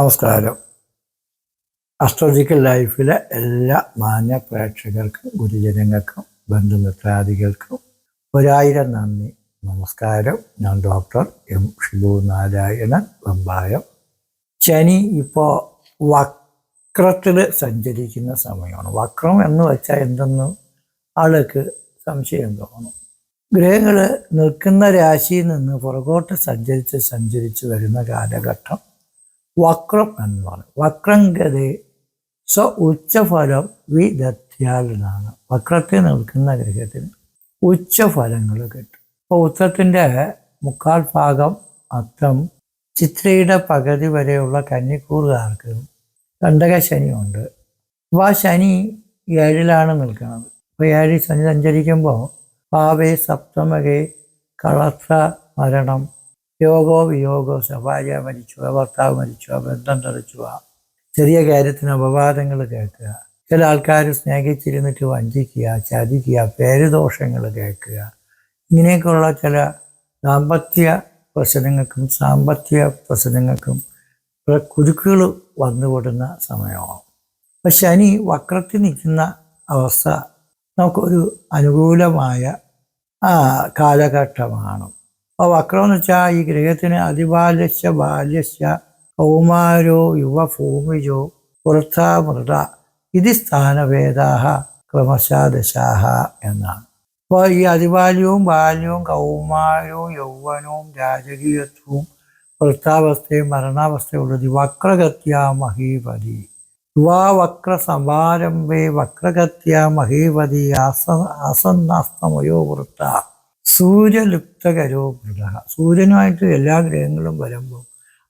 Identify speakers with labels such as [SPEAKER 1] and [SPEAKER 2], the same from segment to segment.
[SPEAKER 1] നമസ്കാരം. അസ്ട്രോളജിക്കൽ ലൈഫിലെ എല്ലാ മാന്യ പ്രേക്ഷകർക്കും ഗുരുജനങ്ങൾക്കും ബന്ധുമിത്രാദികൾക്കും ഒരായിരം നന്ദി. നമസ്കാരം. ഞാൻ ഡോക്ടർ എം ഷിബു നാരായണൻ വെമ്പായം. ശനി ഇപ്പോൾ വക്രത്തിൽ സഞ്ചരിക്കുന്ന സമയമാണ്. വക്രം എന്ന് വെച്ചാൽ എന്തെന്ന്? ആൾക്ക് സംശയം തോന്നും. ഗ്രഹങ്ങൾ നിൽക്കുന്ന രാശിയിൽ നിന്ന് പുറകോട്ട് സഞ്ചരിച്ച് സഞ്ചരിച്ച് വരുന്ന കാലഘട്ടം വക്രം എന്ന് പറയും. വക്രം ഗതി സ്വ ഉച്ചഫലം വിദത്യാലെന്നാണ് വക്രത്തിൽ നിൽക്കുന്ന ഗ്രഹത്തിന് ഉച്ചഫലങ്ങൾ കിട്ടും. അപ്പോൾ ഉത്തരത്തിന്റെ മുക്കാൽ ഭാഗം അത്തം ചിത്രയുടെ പകുതി വരെയുള്ള കന്നിക്കൂറുകാർക്ക് കണ്ടക ശനിയുണ്ട്. അപ്പോൾ ആ ശനി ഏഴിലാണ് നിൽക്കുന്നത്. അപ്പോൾ ഏഴിൽ ശനി സഞ്ചരിക്കുമ്പോൾ പാവേ സപ്തമകെ കളത്ര മരണം യോഗോ വിയോഗോ ഭാര്യ മരിച്ചു ഭർത്താവ് മരിച്ചു ബന്ധം തെളിച്ചു ചെറിയ കാര്യത്തിന് അപവാദങ്ങൾ കേൾക്കുക. ചില ആൾക്കാർ സ്നേഹിച്ചിരുന്നിട്ട് വഞ്ചിക്കുക ചതിക്കുക പേരുദോഷങ്ങൾ കേൾക്കുക. ഇങ്ങനെയൊക്കെയുള്ള ചില ദാമ്പത്യ പ്രശ്നങ്ങൾക്കും സാമ്പത്തിക പ്രശ്നങ്ങൾക്കും കുരുക്കുകൾ വന്നുപെടുന്ന സമയമാണ്. അപ്പം ശനി വക്രത്തിൽ നിൽക്കുന്ന അവസ്ഥ നമുക്കൊരു അനുകൂലമായ കാലഘട്ടമാണ്. അപ്പോൾ വക്രം എന്ന് വെച്ചാൽ ഈ ഗ്രഹത്തിന് അതിബാല്യസ്യ ബാല്യസ്യ കൗമാരോ പുറത്ത മൃത ഇത് സ്ഥാനഭേദാഹ ക്രമശാദശാഹ എന്നാണ്. അപ്പോൾ ഈ അതിബാല്യവും ബാല്യവും കൗമാരവും യൗവനവും രാജകീയത്വവും വൃത്താവസ്ഥയും മരണാവസ്ഥയും ഉള്ളത് വക്രഗത്യ മഹീപതി. യുവാവക്ര സമാരംഭേ വക്രഗത്യ മഹീപതി ആസ ആസന്നാസ്തമയോ വൃത്ത സൂര്യലുപ്തകരോ ഗ്രഹ സൂര്യനുമായിട്ട് എല്ലാ ഗ്രഹങ്ങളും വരുമ്പോൾ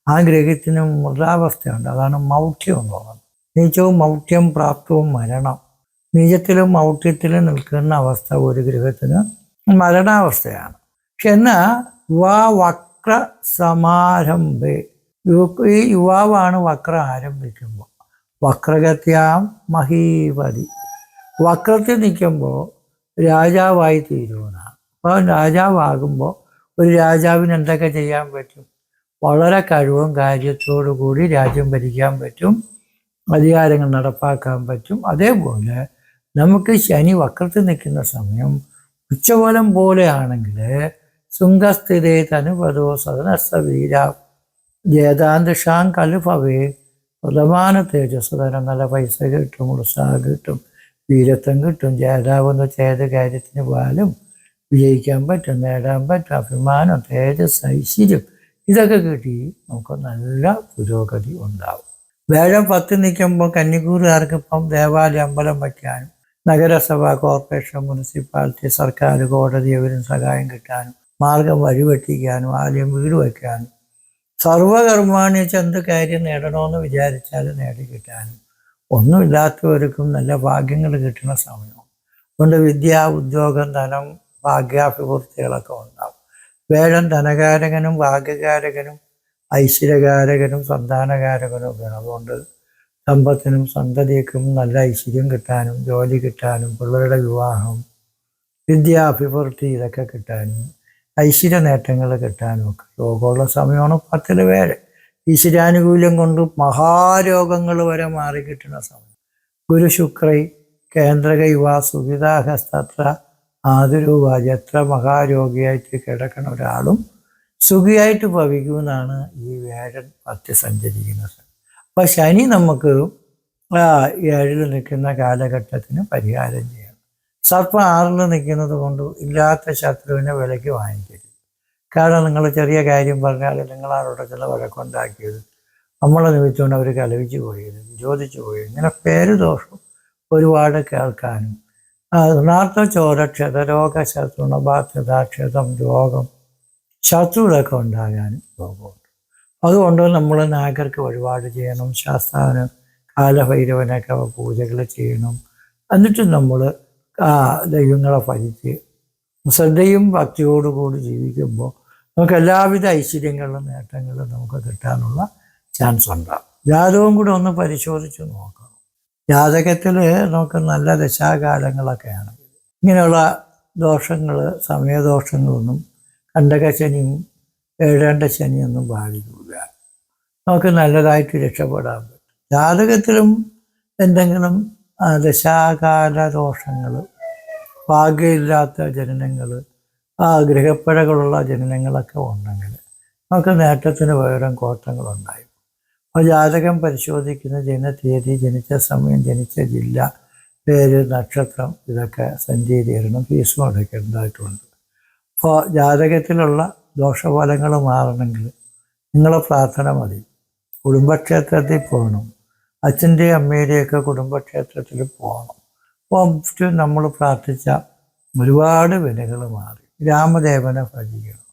[SPEAKER 1] ആ ഗ്രഹത്തിന് മൃതാവസ്ഥയുണ്ട് അതാണ് മൗഢ്യം എന്ന് പറയുന്നത്. നീച്ചവും മൗഢ്യം പ്രാപ്തവും മരണം. നീചത്തിലും മൗഢ്യത്തിലും നിൽക്കുന്ന അവസ്ഥ ഒരു ഗ്രഹത്തിന് മരണാവസ്ഥയാണ്. പക്ഷെ എന്നാൽ യുവാ വക്ര സമാരംഭേ ഈ യുവാവാണ് വക്ര ആരംഭിക്കുമ്പോൾ. വക്രഗത്യാം മഹീപതി വക്രത്തിൽ നിൽക്കുമ്പോൾ രാജാവായി തീരുമെന്നാണ് അപ്പോൾ രാജാവാകുമ്പോൾ ഒരു രാജാവിന് എന്തൊക്കെ ചെയ്യാൻ പറ്റും? വളരെ കഴിവും കാര്യത്തോടു കൂടി രാജ്യം ഭരിക്കാൻ പറ്റും. അധികാരങ്ങൾ നടപ്പാക്കാൻ പറ്റും. അതേപോലെ നമുക്ക് ശനി വക്രത്തിൽ നിൽക്കുന്ന സമയം ഉച്ചകോലം പോലെയാണെങ്കിൽ ശുംഗസ്ഥിതേ തനുപദോ സദനസ്തവീര ജേതാന്തഷാം കലുഭവേ പ്രധാന തരം നല്ല പൈസ കിട്ടും ഉത്സാഹം കിട്ടും വീരത്വം കിട്ടും ജേതാവെന്ന് ചെയ്ത കാര്യത്തിന് പോലും വിജയിക്കാൻ പറ്റും നേടാൻ പറ്റും അഭിമാനം തേജസ് ഐശ്വര്യം ഇതൊക്കെ കിട്ടി നമുക്ക് നല്ല പുരോഗതി ഉണ്ടാവും. വേഴം പത്ത് നിൽക്കുമ്പോൾ കന്നിക്കൂറുകാർക്കിപ്പം ദേവാലയ അമ്പലം വയ്ക്കാനും നഗരസഭ കോർപ്പറേഷൻ മുനിസിപ്പാലിറ്റി സർക്കാർ കോടതി അവരും സഹായം കിട്ടാനും മാർഗം വഴിവെട്ടിക്കാനും ആദ്യം വീട് വയ്ക്കാനും സർവകർമാണി എന്ത് കാര്യം നേടണമെന്ന് വിചാരിച്ചാൽ നേടി കിട്ടാനും ഒന്നുമില്ലാത്തവർക്കും നല്ല ഭാഗ്യങ്ങൾ കിട്ടുന്ന സമയം അതുകൊണ്ട് വിദ്യ ഉദ്യോഗം ധനം ഭാഗ്യാഭിവൃദ്ധികളൊക്കെ ഉണ്ടാവും. വേഴം ധനകാരകനും ഭാഗ്യകാരകനും ഐശ്വര്യകാരകനും സന്താനകാരകനും ഒക്കെയാണ് അതുകൊണ്ട് സമ്പത്തിനും സന്തതിക്കും നല്ല ഐശ്വര്യം കിട്ടാനും ജോലി കിട്ടാനും പിള്ളേരുടെ വിവാഹം വിദ്യാഭിവൃദ്ധി ഇതൊക്കെ കിട്ടാനും ഐശ്വര്യ നേട്ടങ്ങൾ കിട്ടാനും ഒക്കെ. രോഗമുള്ള സമയമാണ് പത്തിൽ പേര്. ഈശ്വരാനുകൂല്യം കൊണ്ട് മഹാരോഗങ്ങൾ വരെ മാറി കിട്ടുന്ന സമയം. ഗുരു ശുക്രൈ കേന്ദ്രക യുവ സുഖിതാഹസ്തത്ര ആതുരൂപാജി എത്ര മഹാരോഗിയായിട്ട് കിടക്കണ ഒരാളും സുഖിയായിട്ട് ഭവിക്കുമെന്നാണ് ഈ വേഴൻ പത്തി സഞ്ചരിക്കുന്നത് അപ്പം ശനി നമുക്ക് ആ ഏഴിൽ നിൽക്കുന്ന കാലഘട്ടത്തിന് പരിഹാരം ചെയ്യണം. സർപ്പം ആറിൽ നിൽക്കുന്നത് കൊണ്ട് ഇല്ലാത്ത ശത്രുവിനെ വിലയ്ക്ക് വാങ്ങിക്കരുത്. കാരണം നിങ്ങൾ ചെറിയ കാര്യം പറഞ്ഞാൽ നിങ്ങളാരോടെ ചില വഴക്കുണ്ടാക്കിയത്. നമ്മളെ നിമിത്തം അവർ കലവിച്ചു പോയത് ചോദിച്ചു പോയത് ഇങ്ങനെ പേര് ദോഷം ഒരുപാട് കേൾക്കാനും ഋണാർത്ഥ ചോര ക്ഷതരോഗ ശത്രുണബാധ്യത ക്ഷതം രോഗം ശത്രുതൊക്കെ ഉണ്ടാകാനും യോഗമുണ്ട് അതുകൊണ്ട് നമ്മൾ നാഗർക്ക് വഴിപാട് ചെയ്യണം ശാസ്താവിന് കാലഭൈരവനൊക്കെ പൂജകൾ ചെയ്യണം. എന്നിട്ട് നമ്മൾ ആ ദൈവങ്ങളെ ഭരിച്ച് ശ്രദ്ധയും ഭക്തിയോടുകൂടി ജീവിക്കുമ്പോൾ നമുക്ക് എല്ലാവിധ ഐശ്വര്യങ്ങളും നേട്ടങ്ങളും നമുക്ക് കിട്ടാനുള്ള ചാൻസ് ഉണ്ടാകും. ജാതകവും കൂടെ ഒന്ന് പരിശോധിച്ച് നോക്കണം ജാതകത്തിൽ നമുക്ക് നല്ല ദശാകാലങ്ങളൊക്കെയാണ്. ഇങ്ങനെയുള്ള ദോഷങ്ങൾ സമയദോഷങ്ങളൊന്നും കണ്ടക ശനിയും ഏഴേണ്ട ശനിയൊന്നും ബാധിക്കില്ല. നമുക്ക് നല്ലതായിട്ട് രക്ഷപ്പെടാൻ പറ്റും. ജാതകത്തിലും എന്തെങ്കിലും ദശാകാല ദോഷങ്ങൾ ഭാഗ്യമില്ലാത്ത ജനനങ്ങൾ ആ ഗൃഹപ്പഴകളുള്ള ജനനങ്ങളൊക്കെ ഉണ്ടെങ്കിൽ നമുക്ക് നേട്ടത്തിന് പകരം കോട്ടങ്ങളുണ്ടായി. അപ്പോൾ ജാതകം പരിശോധിക്കുന്ന ജനതീയതി ജനിച്ച സമയം ജനിച്ച ജില്ല പേര് നക്ഷത്രം ഇതൊക്കെ സഞ്ചീകരണം ഫീസും അടയ്ക്കേണ്ടതായിട്ടുണ്ട് അപ്പോൾ ജാതകത്തിലുള്ള ദോഷഫലങ്ങൾ മാറണമെങ്കിൽ നിങ്ങളെ പ്രാർത്ഥന മതി. കുടുംബക്ഷേത്രത്തിൽ പോകണം. അച്ഛന്റെയും അമ്മയുടെയൊക്കെ കുടുംബക്ഷേത്രത്തിൽ പോകണം. അപ്പോൾ നമ്മൾ പ്രാർത്ഥിച്ച ഒരുപാട് വിനകൾ മാറി. രാമദേവനെ ഭജിക്കണം.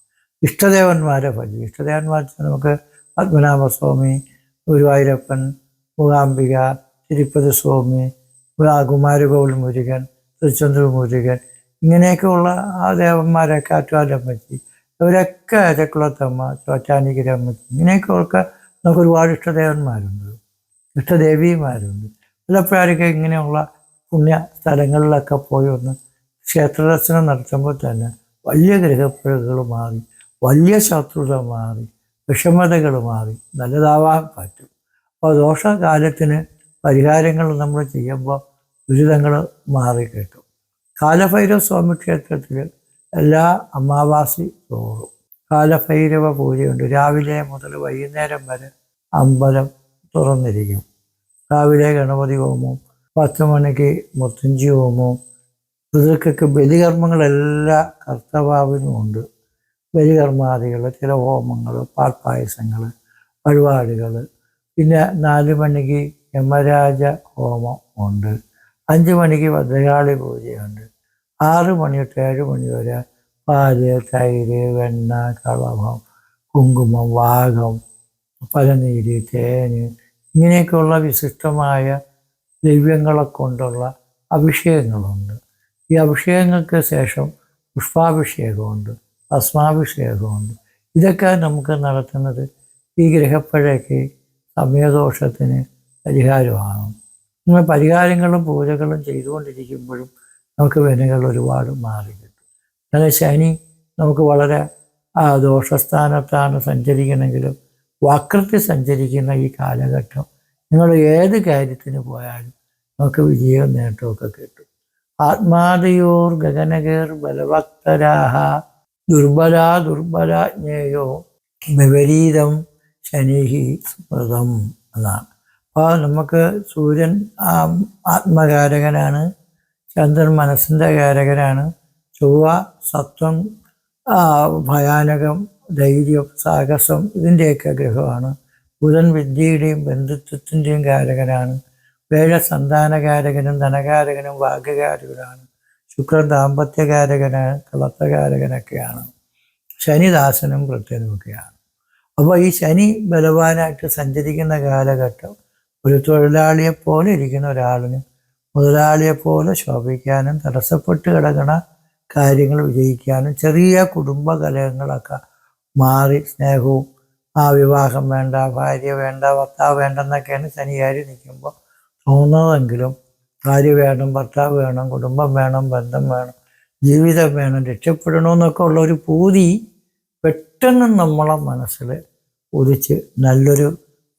[SPEAKER 1] ഇഷ്ടദേവന്മാരെ ഭജിക്കും ഇഷ്ടദേവന്മാർ നമുക്ക് പത്മനാഭസ്വാമി ഗുരുവായൂരപ്പൻ മൂകാംബിക തിരുപ്പതി സ്വാമി കുമാരകോവിൽ മുരുകൻ തിരുച്ചന്ദ്ര മുരുകൻ ഇങ്ങനെയൊക്കെയുള്ള ആ ദേവന്മാരൊക്കെ ആറ്റുകാലമ്മച്ചി ഇവരൊക്കെ അരക്കുളത്തമ്മ ചോറ്റാനിക്കരമ്മച്ചി ഇങ്ങനെയൊക്കെ നമുക്ക് ഒരുപാട് ഇഷ്ടദേവന്മാരുണ്ട്. ഇഷ്ടദേവിമാരുണ്ട്. ചിലപ്പോഴൊക്കെ ഇങ്ങനെയുള്ള പുണ്യ സ്ഥലങ്ങളിലൊക്കെ പോയി ഒന്ന് ക്ഷേത്രദർശനം നടത്തുമ്പോൾ തന്നെ വലിയ ഗ്രഹപ്പുഴകൾ മാറി വലിയ ശത്രുത മാറി വിഷമതകൾ മാറി നല്ലതാവാൻ പറ്റും. അപ്പോൾ ദോഷകാലത്തിന് പരിഹാരങ്ങൾ നമ്മൾ ചെയ്യുമ്പോൾ ദുരിതങ്ങൾ മാറി കിട്ടും. കാലഭൈരവ സ്വാമി ക്ഷേത്രത്തിൽ എല്ലാ അമാവാസി തോറും കാലഭൈരവ പൂജയുണ്ട്. രാവിലെ മുതൽ വൈകുന്നേരം വരെ അമ്പലം തുറന്നിരിക്കും. രാവിലെ ഗണപതി ഹോമവും പത്ത് മണിക്ക് മുത്തഞ്ചി ഹോമവും പിതൃക്കൾക്ക് ബലികർമ്മങ്ങളെല്ലാ കർത്തവാവിനും ഉണ്ട്. ബലികർമാദികൾ ചില ഹോമങ്ങൾ പാൽപ്പായസങ്ങൾ വഴിപാടുകൾ പിന്നെ നാല് മണിക്ക് യമരാജ ഹോമം ഉണ്ട്. അഞ്ച് മണിക്ക് ഭദ്രകാളി പൂജയുണ്ട്. ആറ് മണി തൊട്ട് ഏഴ് മണി വരെ പാൽ തൈര് വെണ്ണ കളഭം കുങ്കുമം വാഗം പലനീര് തേന് ഇങ്ങനെയൊക്കെയുള്ള വിശിഷ്ടമായ ദ്രവ്യങ്ങളെ കൊണ്ടുള്ള അഭിഷേകങ്ങളുണ്ട്. ഈ അഭിഷേകങ്ങൾക്ക് ശേഷം പുഷ്പാഭിഷേകമുണ്ട്. ഭസ്മാഭിഷേകമുണ്ട് ഇതൊക്കെ നമുക്ക് നടത്തുന്നത് ഈ ഗ്രഹപ്പഴയ്ക്ക് സമയദോഷത്തിന് പരിഹാരമാണ്. നമ്മൾ പരിഹാരങ്ങളും പൂജകളും ചെയ്തുകൊണ്ടിരിക്കുമ്പോഴും നമുക്ക് വിനകൾ ഒരുപാട് മാറി കിട്ടും. അതായത് ശനി നമുക്ക് വളരെ ദോഷസ്ഥാനത്താണ് സഞ്ചരിക്കണമെങ്കിലും വക്രത്തിൽ സഞ്ചരിക്കുന്ന ഈ കാലഘട്ടം നിങ്ങൾ ഏത് കാര്യത്തിന് പോയാലും നമുക്ക് വിജയവും നേട്ടമൊക്കെ കിട്ടും. ആത്മാതയോർ ഗഗനകേർ ബലഭക്തരാഹ ദുർബല ദുർബലാജ്ഞേയോ വിപരീതം ശനിഹി സ്മൃതം എന്നാണ്. അപ്പോൾ നമുക്ക് സൂര്യൻ ആത്മകാരകനാണ് ചന്ദ്രൻ മനസ്സിന്റെ കാരകനാണ് ചൊവ്വ സത്വം ഭയാനകം ധൈര്യം സാഹസം ഇതിന്റെയൊക്കെ ഗ്രഹമാണ്. ബുധൻ വിദ്യയുടെയും ബന്ധുത്വത്തിന്റെയും കാരകനാണ്. വേഴ സന്താനകാരകനും ധനകാരകനും ഭാഗ്യകാരകനാണ് ശുക്രൻ ദാമ്പത്യകാരകന് കളത്തകാരകനൊക്കെയാണ് ശനിദാസനും പ്രത്യനുമൊക്കെയാണ് അപ്പോൾ ഈ ശനി ബലവാനായിട്ട് സഞ്ചരിക്കുന്ന കാലഘട്ടം ഒരു തൊഴിലാളിയെ പോലെ ഇരിക്കുന്ന ഒരാളിന് മുതലാളിയെ പോലെ ശോഭിക്കാനും തടസ്സപ്പെട്ട് കിടക്കണ കാര്യങ്ങൾ വിജയിക്കാനും ചെറിയ കുടുംബ കലഹങ്ങളൊക്കെ മാറി സ്നേഹവും ആ വിവാഹം വേണ്ട ഭാര്യ വേണ്ട ഭർത്താവ് വേണ്ടെന്നൊക്കെയാണ് ശനിയാരി നിൽക്കുമ്പോൾ തോന്നുന്നതെങ്കിലും ഭാര്യ വേണം ഭർത്താവ് വേണം കുടുംബം വേണം ബന്ധം വേണം ജീവിതം വേണം രക്ഷപ്പെടണമെന്നൊക്കെ ഉള്ള ഒരു പൂതി പെട്ടെന്ന് നമ്മളെ മനസ്സിൽ ഉദിച്ച് നല്ലൊരു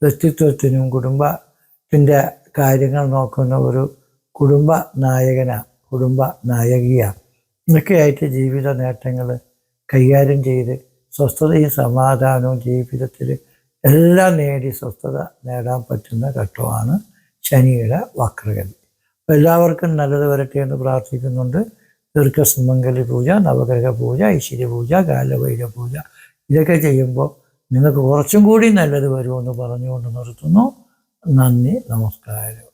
[SPEAKER 1] വ്യക്തിത്വത്തിനും കുടുംബത്തിന്റെ കാര്യങ്ങൾ നോക്കുന്ന ഒരു കുടുംബ നായകനാണ് കുടുംബ നായകിയാണ് ഇതൊക്കെയായിട്ട് ജീവിത നേട്ടങ്ങൾ കൈകാര്യം ചെയ്ത് സ്വസ്ഥതയും സമാധാനവും ജീവിതത്തിൽ എല്ലാം നേടി സ്വസ്ഥത നേടാൻ പറ്റുന്ന ഘട്ടമാണ് ശനിയുടെ വക്രഗതി. എല്ലാവർക്കും നല്ലത് വരട്ടെ എന്ന് പ്രാർത്ഥിക്കുന്നുണ്ട്. ദീർഘസുമംഗലി പൂജ നവഗ്രഹ പൂജ ഐശ്വര്യ പൂജ കാലവൈര പൂജ. ഇതൊക്കെ ചെയ്യുമ്പോൾ നിങ്ങൾക്ക് കുറച്ചും കൂടി നല്ലത് വരുമെന്ന് പറഞ്ഞുകൊണ്ട് നിർത്തുന്നു. നന്ദി നമസ്കാരം.